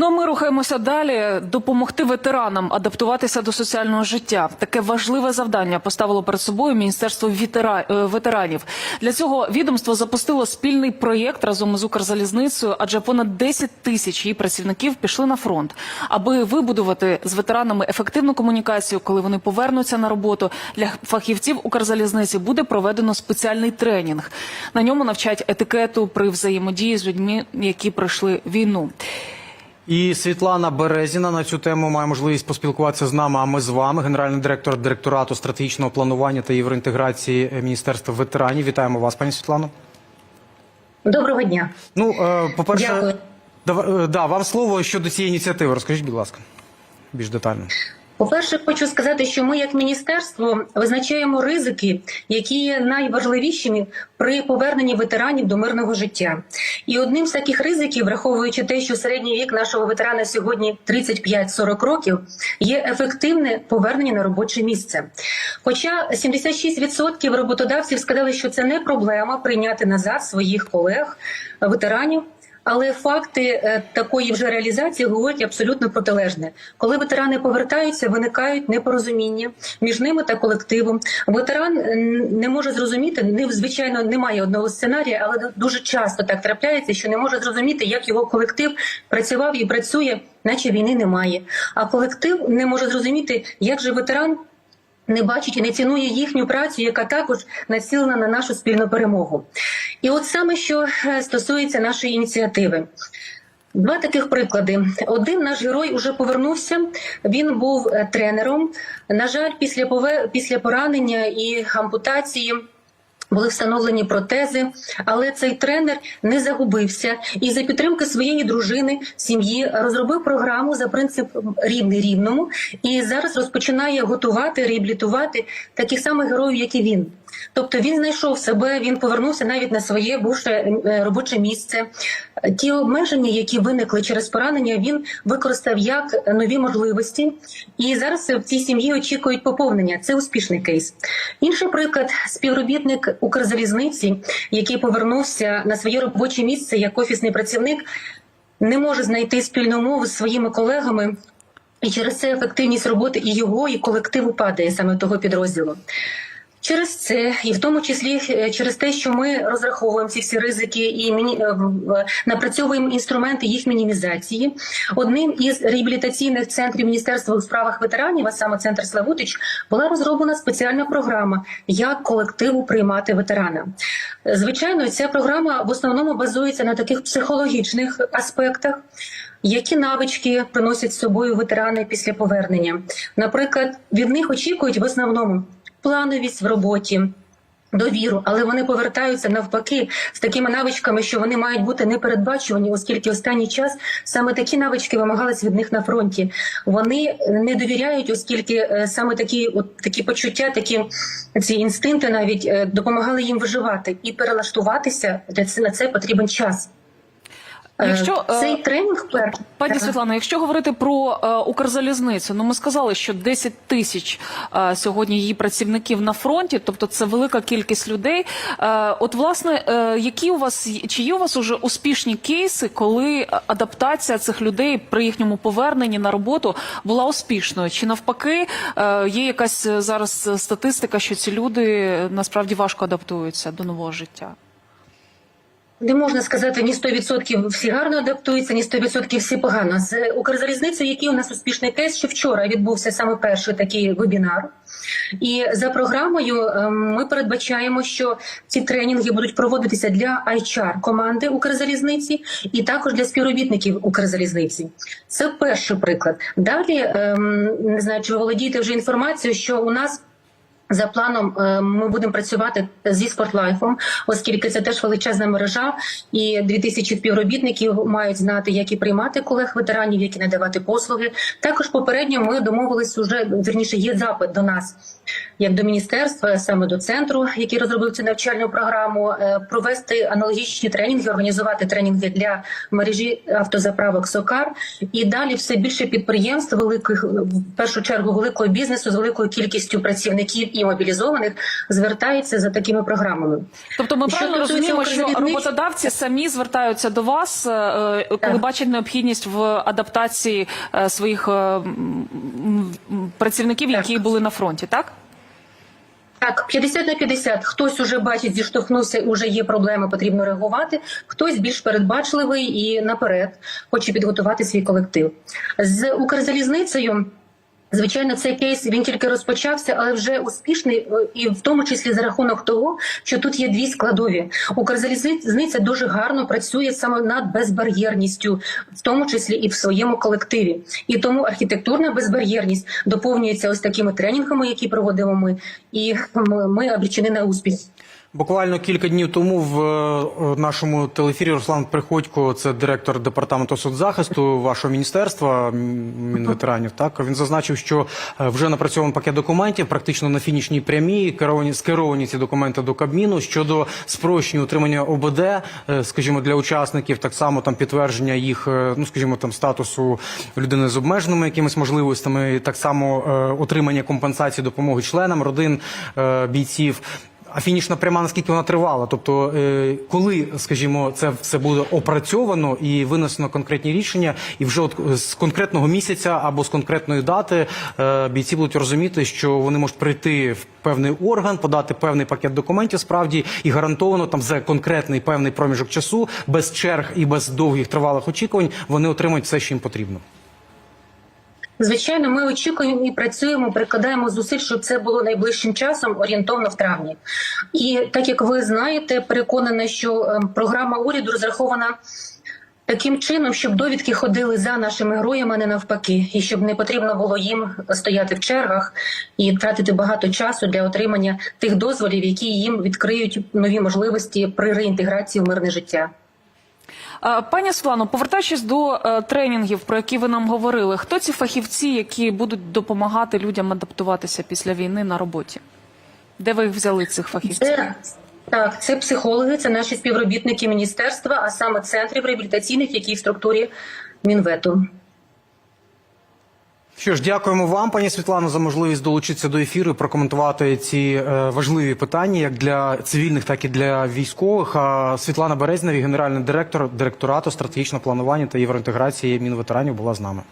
Ну а ми рухаємося далі. Допомогти ветеранам адаптуватися до соціального життя. Таке важливе завдання поставило перед собою Міністерство вітера- е, ветеранів. Для цього відомство запустило спільний проєкт разом із Укрзалізницею, адже понад 10 тисяч її працівників пішли на фронт, аби вибудувати з ветеранами ефективну комунікацію, коли вони повернуться на роботу. Для фахівців Укрзалізниці буде проведено спеціальний тренінг. На ньому навчать етикету при взаємодії з людьми, які пройшли війну. І Світлана Березіна на цю тему має можливість поспілкуватися з нами. А ми з вами, генеральний директор директорату стратегічного планування та євроінтеграції Міністерства ветеранів. Вітаємо вас, пані Світлано. Доброго дня. Ну, е, по перше, да, да, вам слово щодо цієї ініціативи. Розкажіть, будь ласка, більш детально. По-перше, хочу сказати, що ми, як міністерство, визначаємо ризики, які є найважливішими при поверненні ветеранів до мирного життя. І одним з таких ризиків, враховуючи те, що середній вік нашого ветерана сьогодні 35-40 років, є ефективне повернення на робоче місце. Хоча 76% роботодавців сказали, що це не проблема прийняти назад своїх колег, ветеранів. Але факти е, такої вже реалізації говорять абсолютно протилежне. Коли ветерани повертаються, виникають непорозуміння між ними та колективом. Ветеран е, не може зрозуміти, не звичайно немає одного сценарія, але дуже часто так трапляється, що не може зрозуміти, як його колектив працював і працює, наче війни немає. А колектив не може зрозуміти, як же ветеран не бачить і не цінує їхню працю, яка також націлена на нашу спільну перемогу. І от саме що е, стосується нашої ініціативи. Два таких приклади. Один наш герой уже повернувся. Він був е, тренером. На жаль, після після поранення і ампутації. Були встановлені протези, але цей тренер не загубився і за підтримки своєї дружини, сім'ї розробив програму за принципом рівний рівному і зараз розпочинає готувати, реабілітувати таких самих героїв, як і він. Тобто він знайшов себе, він повернувся навіть на своє бувше е, робоче місце. Ті обмеження, які виникли через поранення, він використав як нові можливості, і зараз в цій сім'ї очікують поповнення. Це успішний кейс. Інший приклад співробітник Укрзалізниці, який повернувся на своє робоче місце як офісний працівник, не може знайти спільну мову з своїми колегами. І через це ефективність роботи і його, і колективу падає саме того підрозділу. Через це, і в тому числі е, через те, що ми розраховуємо ці всі ризики і міні... е, напрацьовуємо інструменти їх мінімізації. Одним із реабілітаційних центрів Міністерства у справах ветеранів, а саме центр Славутич, була розроблена спеціальна програма, як колективу приймати ветерана. Звичайно, ця програма в основному базується на таких психологічних аспектах. Які навички приносять з собою ветерани після повернення? Наприклад, від них очікують в основному плановість в роботі. Довіру, але вони повертаються навпаки з такими навичками, що вони мають бути непередбачувані, оскільки останній час саме такі навички вимагались від них на фронті. Вони не довіряють, оскільки е, саме такі, от такі почуття, такі ці інстинкти навіть е, допомагали їм виживати і перелаштуватися для це на це потрібен час. Е, Якщо, е, цей тренінг пер... Пані Ага. Світлано, якщо говорити про е, Укрзалізницю, ну ми сказали, що 10 тисяч е, сьогодні її працівників на фронті, тобто це велика кількість людей. Е, от власне, е, які у вас чи є у вас уже успішні кейси, коли адаптація цих людей при їхньому поверненні на роботу була успішною? Чи навпаки е, є якась е, зараз статистика, що ці люди е, насправді важко адаптуються до нового життя? Не можна сказати ні 100% всі гарно адаптуються, ні 100% всі погано. З Укрзалізницею, який у нас успішний кейс, що вчора відбувся саме перший такий вебінар. І за програмою е, ми передбачаємо, що ці тренінги будуть проводитися для HR команди Укрзалізниці і також для співробітників Укрзалізниці. Це перший приклад. Далі ем, не знаю, чи ви володієте вже інформацією, що у нас. За планом е, ми будемо працювати зі спортлайфом, оскільки це теж величезна мережа, і 2000 співробітників мають знати, як і приймати колег ветеранів, як і надавати послуги. Також попередньо ми домовились уже вірніше. Є запит до нас, як до міністерства, саме до центру, який розробив цю навчальну програму, е, провести аналогічні тренінги, організувати тренінги для мережі автозаправок Сокар і далі все більше підприємств великих в першу чергу великого бізнесу з великою кількістю працівників і мобілізованих звертаються за такими програмами. Тобто ми правильно стосується розуміємо, що роботодавці самі звертаються до вас, е, е, коли Так. бачать необхідність в адаптації е, своїх працівників, які були на фронті, так? Так, 50 на 50. Хтось уже бачить, зіштовхнувся, уже є проблеми, потрібно реагувати. Хтось більш передбачливий і наперед хоче підготувати свій колектив. З Укрзалізницею. Звичайно, цей кейс він тільки розпочався, але вже успішний, е, і в тому числі за рахунок того, що тут є дві складові. Укрзалізниця дуже гарно працює саме над безбар'єрністю, в тому числі і в своєму колективі. І тому архітектурна безбар'єрність доповнюється ось такими тренінгами, які проводимо ми, і ми, обречені на успіх. Буквально кілька днів тому в е, нашому телефірі Руслан Приходько, це директор департаменту соцзахисту вашого міністерства Мінветеранів. Так він зазначив, що е, вже напрацьований пакет документів, практично на фінішній прямій, керовані скеровані ці документи до Кабміну щодо спрощення утримання ОБД, е, скажімо, для учасників, так само там підтвердження їх, ну скажімо, там статусу людини з обмеженими якимись можливостями, так само отримання компенсації допомоги членам родин бійців. А фінішна пряма наскільки вона тривала? Тобто, е, коли, скажімо, це все буде опрацьовано і винесено конкретні рішення, і вже от е, з конкретного місяця або з конкретної дати е, бійці будуть розуміти, що вони можуть прийти в певний орган, подати певний пакет документів, справді і гарантовано там за конкретний певний проміжок часу, без черг і без довгих тривалих очікувань, вони отримають все, що їм потрібно. Звичайно, ми очікуємо і працюємо, прикладаємо зусиль, щоб це було найближчим часом, орієнтовно в травні. І так як ви знаєте, переконана, що ем, програма уряду розрахована таким чином, щоб довідки ходили за нашими героями, а не навпаки, і щоб не потрібно було їм стояти в чергах і тратити багато часу для отримання тих дозволів, які їм відкриють нові можливості при реінтеграції в мирне життя. Е, Пані Світлано, повертаючись до е, тренінгів, про які ви нам говорили, хто ці фахівці, які будуть допомагати людям адаптуватися після війни на роботі? Де ви їх взяли цих фахівців? Це так, це психологи, це наші співробітники міністерства, а саме центрів реабілітаційних, які в структурі Мінвету. Що ж, дякуємо вам, пані Світлано, за можливість долучитися до ефіру і прокоментувати ці е, важливі питання, як для цивільних, так і для військових. А Світлана Березневі, генеральний директор директорату стратегічного планування та євроінтеграції Мінветеранів, була з нами.